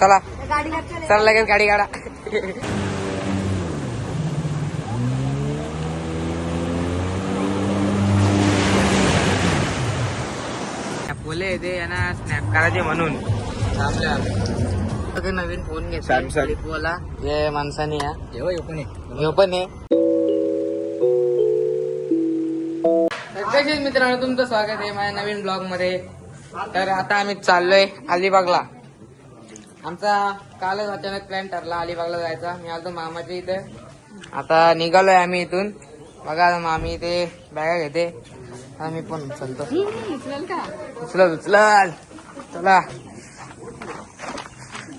चला. चला लगेच गाडी काढा. बोले ते यांना स्नॅप करायचे म्हणून. आपल्या काही नवीन फोन घेतला. Samsung. बोला हे. माणसाने पण आहे. मित्रांनो तुमचं स्वागत आहे माझ्या नवीन ब्लॉगमध्ये. तर आता आम्ही चाललोय अलिबागला. आमचा कालच अचानक प्लॅन ठरला अलिबागला जायचा. मी आलो मामाच्या इथे. आता निघालोय आम्ही इथून. बघा मामी इथे बॅगा घेते. आम्ही पण उचलतो. उचलल उचलल चला.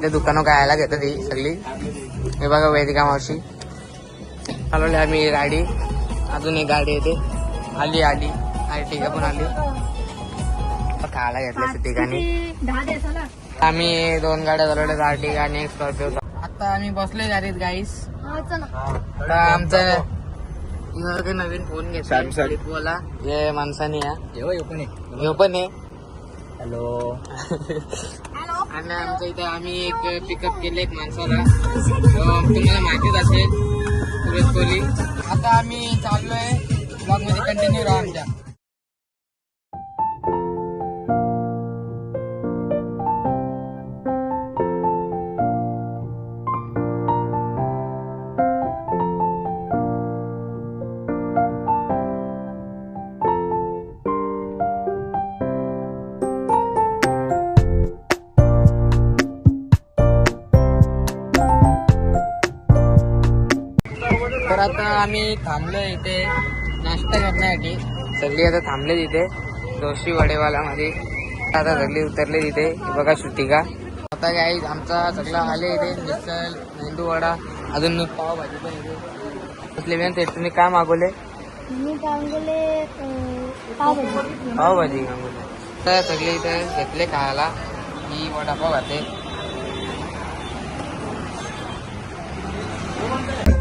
ते दुकानं खायला घेतात ती सगळी. हे बघा वेदिका मावशी. चालवली आम्ही गाडी अजून एक गाडी येते. आली आली आर्टिका पण आली. खायला घेतल्या ठिकाणी आम्ही दोन गाड्या चालवल्या आर्टिका आणि एक स्कॉर्पिओ आता आम्ही बसले गाडीत गाईस चला. आता आमचं नवीन फोन घेतला हे माणसाने या. येऊ पण आहे हॅलो आणि आमच्या इथे आम्ही एक पिकअप केले एक माणसाला. तुम्हाला माहितीच असेल सुरेश कोहली आता आम्ही चाललोय. ब्लॉगमध्ये कंटिन्यू राहा आमच्या. तर आता आम्ही थांबलोय इथे. नाश्ता करण्यासाठी. सगळी आता थांबले तिथे जोशी वडेवाला मध्ये आता सगळी उतरले तिथे बघा श्रुतिका. आता काय आमचा सगळा आले इथे. मिसल मेंदू वडा अजून पावभाजी पण इथे. कसले वेळ ते तुम्ही काय मागवले? मी पावभाजी मागवले. तर सगळे इथे घेतले खायला. ही वडापाव करू आता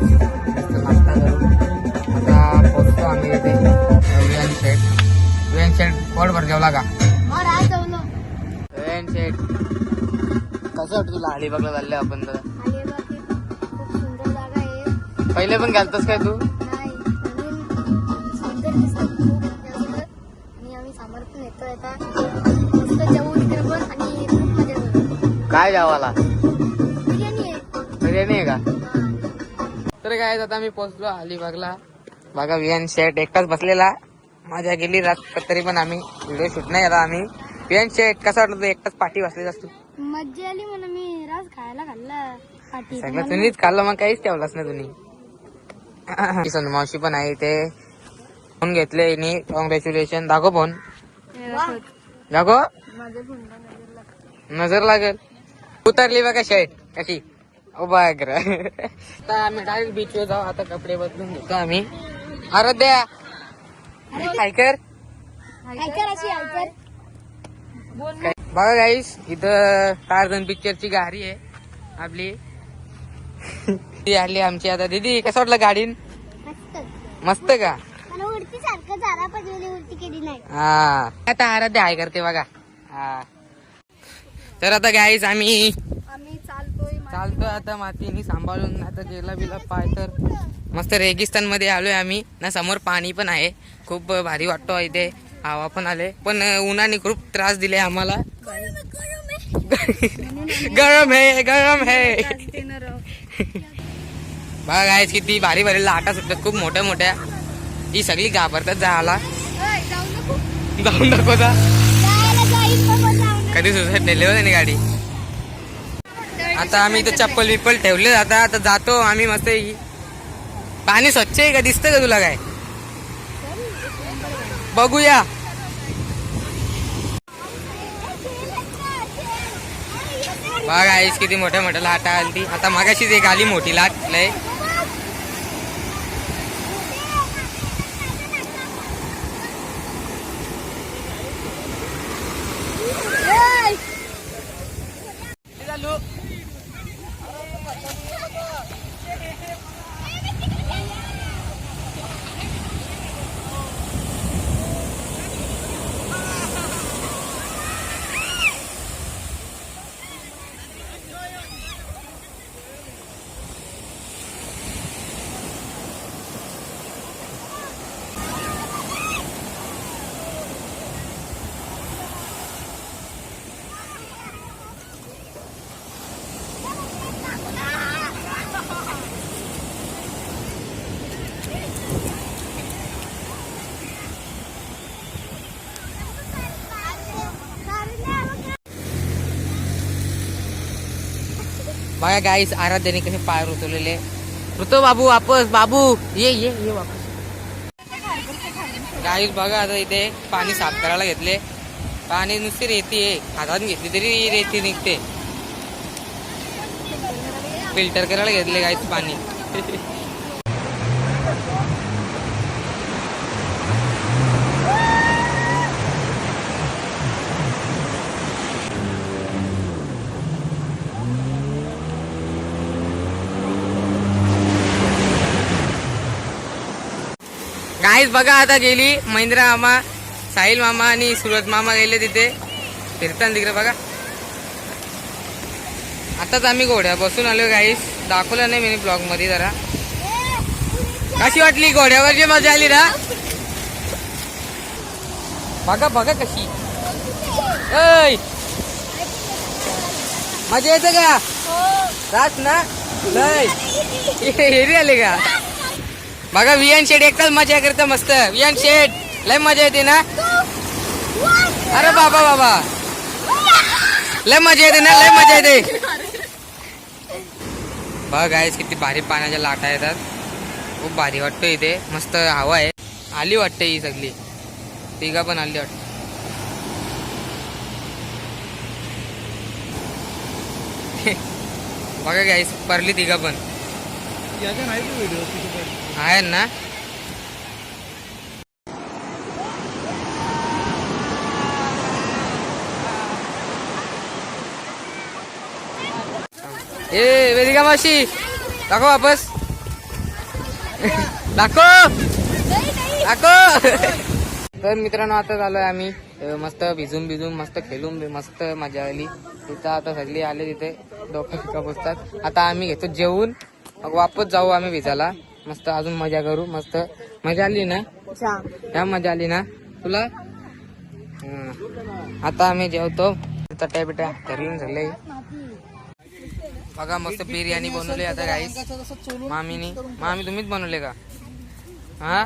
पोचतो आम्ही इथे शेट शेट जेवला का शेट कसं वाटतं तुला अलिबागला चालले आपण तर? पहिले पण गेलतोस काय तू? काय गावाला बिर्याणी आहे. का. तर काय आता मी पोहोचलो अलिबागला बघा विहान शेट एकटाच बसलेला. माझ्या गेली रात तरी पण आम्ही व्हिडिओ शूट नाही आला आम्ही. विहान शेट कसा वाटतो एकटाच पाठी बसलेला असतो. मज्जा आली म्हणून मी राज खायला खाल्ला. पाठी सगळं तुम्हीच खाल्लं मग काहीच ठेवलाच ना तुम्ही. सोनू मावशी पण आहे ते फोन घेतले कॉंग्रॅच्युलेशन दाखव फोन. दाखव. नजर लागेल. उतरली बघा शर्ट कशी? उभा. आता आम्ही डायरेक्ट बीचवर जाऊ. आता कपडे बदलून घेतो आम्ही. आराध्या अशी ऐकर बघा गाईस इथं टार्झन पिक्चरची गाडी आहे. आपली. ती आली आमची आता. दीदी कसं वाटलं गाडीन? मस्त. मस्त का? मला उडती सारखं झाला पाहिजे उलटी केली नाही. हा. आता आराध्या आहे करते बघा. हा. तर आता गाईस आम्ही आम्ही चालतोय चालतोय आता मातीने सांभाळून. आता गेला बिला पाय तर मस्त रेगिस्तानमध्ये आलोय आम्ही. ना समोर पाणी पण आहे. खूप भारी वाटतो इथे. हवा पण आले. पण उन्हाने खूप त्रास दिले आम्हाला. गरम आहे गरम आहे. बघा गायच किती भारी भारी लाटा सुटतात. खूप मोठ्या मोठ्या. ही सगळी घाबरतात जायला. जाऊन दाखवता कधी सुसाईड नेले होते ना गाडी? आता आम्ही इथं चप्पल बिप्पल ठेवले जातात आता जातो आम्ही मस्त. ही. पाणी स्वच्छ आहे का? दिसतं का तुला काय? बघूया. बघ आईस किती मोठ्या मोठ्या लाटा आली आता मागाशीच एक आली मोठी लाट लय. बघा गाईस आराध्याने कसे पाय रुतवलेले. ऋतो बाबू वापस बाबू. ये ये ये वापस. गाईस बघा आता इथे पाणी साफ करायला घेतले. पाणी नुसती रेती आहे. हातात घेतली तरी रेती निघते. फिल्टर करायला घेतले गाईस पाणी. गाईस बघा आता गेली. महिंद्रा मामा साहिल मामा आणि सुरत मामा गेले तिथे. फिरताना तिकडे बघा. आताच आम्ही घोड्या बसून आलो गाईस दाखवलं नाही मी ब्लॉगमध्ये जरा. कशी वाटली घोड्यावरची मजा आली ना? बघा बघा कशी. ऐ! मजा येते का? रास ना? लय हेरी आले का? बघा वियान शेड एकटाच मजा करतं मस्त. वियान शेड लय मजा येते ना? अरे बाबा बाबा. लय मजा येते ना लय मजा येते. बघ आहेस किती भारी पाण्याच्या लाटा येतात. खूप भारी वाटतं इथे. मस्त हवा आहे. आली वाटते ही सगळी. तिघा पण आली वाटते. बघा गाईस परली तिघा पण. आहे ना? ए वेदिका मावशी दाखव वापस. दाखव. दाखव. तर मित्रांनो आता झालोय आम्ही मस्त भिजून भिजून मस्त खेळून मस्त मजा आली. तिथं आता सगळी आले तिथे डोकं फिका बसतात. आता आम्ही घेतो जेवून. मग वापस जाऊ आम्ही भिजायला. मस्त अजून मजा करू मस्त मजा आली ना? क्या मजा आली ना? तुला. आता आम्ही जेवतो. चटया बिट्या घरी झाले. बघा मस्त बिर्याणी बनवली आता गाईस मामीनी. मामी तुम्हीच बनवले का? हा?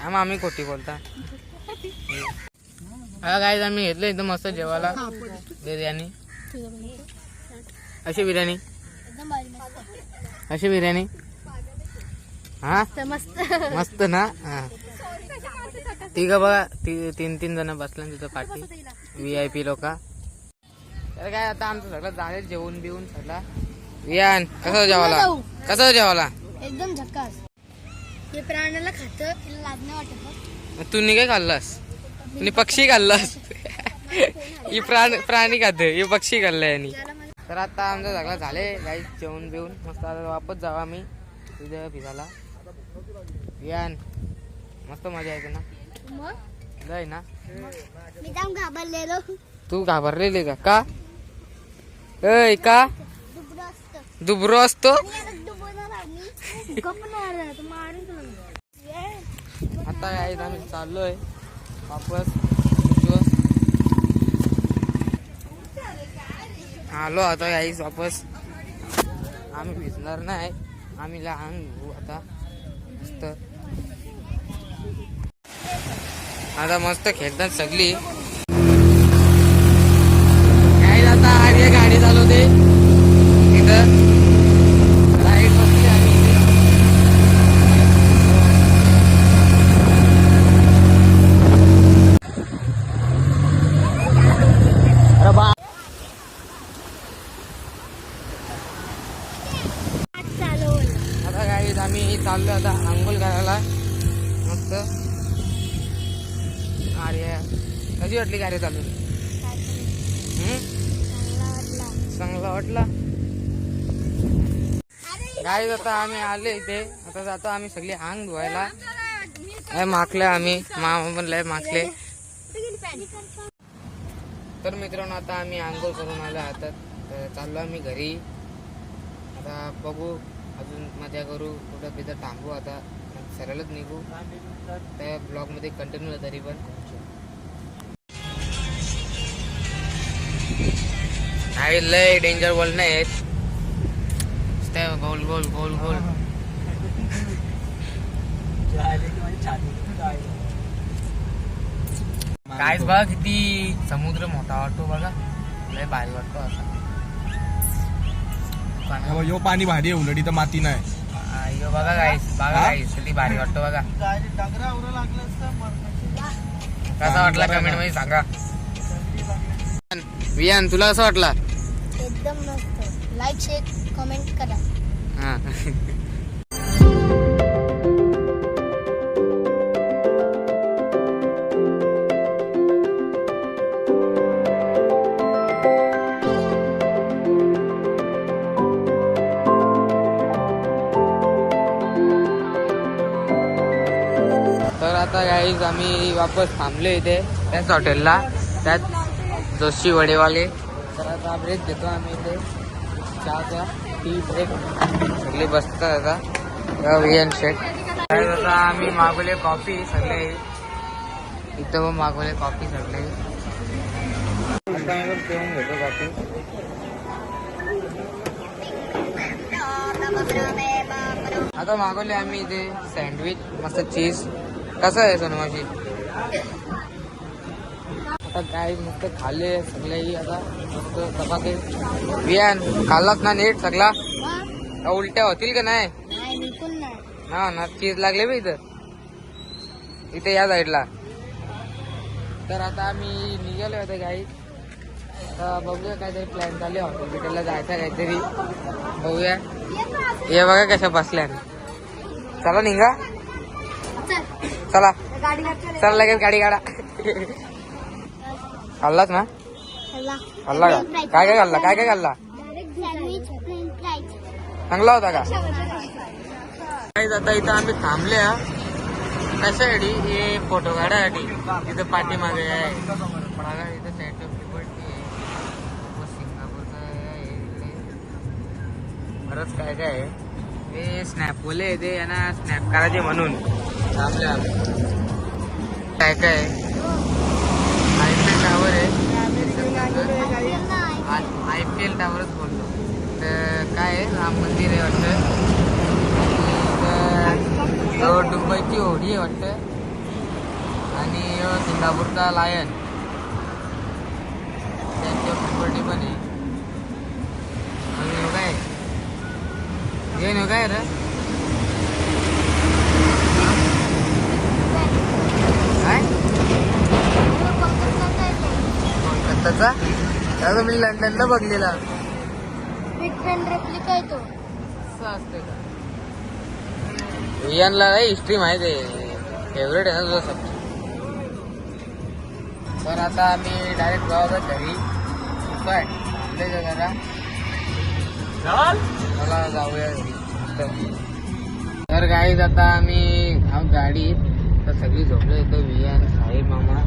हा मामी खोटी बोलता. हा गाईज आम्ही घेतलं इथं मस्त जेवायला. बिर्याणी. अशी बिर्याणी. अशी बिर्याणी? हा? मस्त मस्त. ना? हा. तिघ बघा ती तीन तीन जण बसले तिथं पाठी. व्ही आय पी लोक. तर काय आता आमचं सगळं झालं जेवण बिवून सगळं. वियान कसं जेवाला कसं जेवाला एकदम झक्कास हे प्राण्याला खात नाही वाटत तू काय खाल्लास? तुम्ही पक्षी खाल्लास? ही प्राण खात ही पक्षी खाल्लाय यांनी. तर आता आमचं सगळं झाले गाई जेवण बिवून मस्त आता वापस जाऊ आम्ही. तिथे भिजायला वियान मस्त मजा येते ना? लय ना? मी जाऊन घाबरलेलो. तू घाबरलेली का? का? ऐ का? दुबरो असतो? आता आम्ही गप्प नाही आला तर मारून तुला मी. ये. आता यायत आम्ही चाललोय वापस दिवस आलो आता यायच वापस. आम्ही भिजणार नाही. आम्ही लहान भाऊ आता. मस्त. आता मस्त खेळतात सगळी. काय आता आर्य गाडी चालवते इथं लाइट बसली आम्ही इथे अरे बा आज चालवलं. आता आम्ही चाललो आता आंघोळ करायला. मस्त. अरे कशी वाटली गाडी चालू? चांगला वाटला. चांगला वाटला. गाईज आता आम्ही आले इथे. आता जातो आम्ही सगळी आंग धुवायला. लय आम्ही. मामा पण लय माखले तर मित्रांनो आता आम्ही आंघोळ करून आलो आता तर चाललो आम्ही घरी. आता बघू. अजून मजा करू कुठं तिथं थांबू आता सरळच निघू. त्या ब्लॉगमध्ये कंटिन्यू तरी पण. आहे लय डेंजर वर्ल्ड नाही त्या गोल गोल गोल गोल. कायच बघा किती समुद्र मोठा वाटतो बघा. लय भारी वाटतो असा. पाणी ह्यो पाणी भारी आहे उलट इथं माती नाही. हा, बघा गाईस बघा हा? गाईस किती भारी वाटतो बघा. कसा वाटला कमेंटमध्ये सांगा. वियान तुला कसं वाटला? एकदम मस्त. लाईक शेअर कमेंट करा. हा. आता आम्ही वापस थांबलो इथे. त्याच हॉटेलला त्यात जोशी वडेवाले. तर आता ब्रेक घेतो आम्ही इथे. चहाचा टी ब्रेक सगळे बसतात आता. वियन शेट आता आम्ही मागवले कॉफी सगळे. इथं मागवले कॉफी सगळे. पिऊन घेतो कॉफी आता मागवले आम्ही इथे सँडविच मस्त चीज कसं आहे सोनमाशी आता काय मस्त खाल्ले सगळेही आता मस्त चपाती. बियान खाल्लाच ना नीट सगळा? उलट्या होतील का नाही? नाही ना ना चीज लागले बी इथं. इथे या साईडला तर आता आम्ही निघालो होते गाई. बघूया काहीतरी प्लॅन हॉटेल बिटेलला जायचं काहीतरी. बघूया. हे बघा कशा बसल्या. चला निघा. चल. चला लगेच गाडी काढा. खाल्लाच ना? खाल्ला. का? काय काय खाल्ला? काय काय खाल्ला? चांगला होता का? काय आता इथं आम्ही थांबले हा. कशासाठी? हे फोटो काढायसाठी तिथं पाठीमागे आहे. इथं इकडे. बरंच काय काय आहे. ते स्नॅप बोले ते यांना स्नॅप करायचे म्हणून. थांबले आम्ही काय काय आहे एल टावर आहे आय पी एल टावरच बोलतो तर काय आहे? राम मंदिर आहे वाटतं. आणि दुबईची होडी आहे वाटतं. आणि सिंगापूरचा लायन. त्यांच्या प्रॉपर्टी पण आहे. आणि काय? घेऊन काय रे? काय? कोलकाताचा? त्याचा मी लंडनला बघलेला. असं असते का वियानला हिस्ट्री माहिती आहे? फेवरेट आहे ना तुझा सब्जेक्ट? तर आता आम्ही डायरेक्ट जाऊ घरी. काय? जा जरा? मला जाऊया घरी. तर- गाईज आता आम्ही आहोत तर सगळी झोपले इथं वियान साहिल मामा.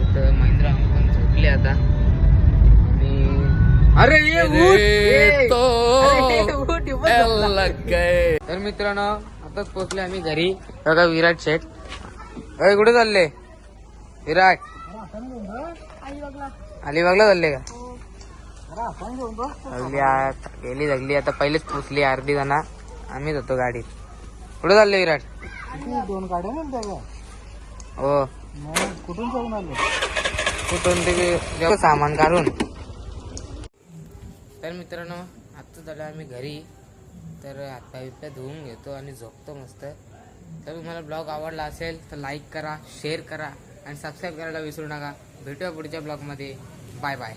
इथं महेंद्र पण झोपले आता. आणि अरे ये. तर मित्रांनो आताच पोहोचले आम्ही घरी. बघा विराट शेठ. अरे कुठे चालले? विराट. अलिबागला चालले का? आत गेली जगली. आता पहिलेच पोचली अर्धी जण. आम्हीच होतो गाडीत. कुठे चालले विराट? दोन गाड्या ना हो. कुठून जाऊन आलो? कुठून ते सामान काढून. तर मित्रांनो आत्ता झालं आम्ही घरी. तर हातपाय बिप्या धुवून घेतो आणि झोपतो मस्त. तर तुम्हाला ब्लॉग आवडला असेल तर लाईक करा शेअर करा आणि सबस्क्राईब करायला विसरू नका. भेटूया पुढच्या ब्लॉगमध्ये. Bye bye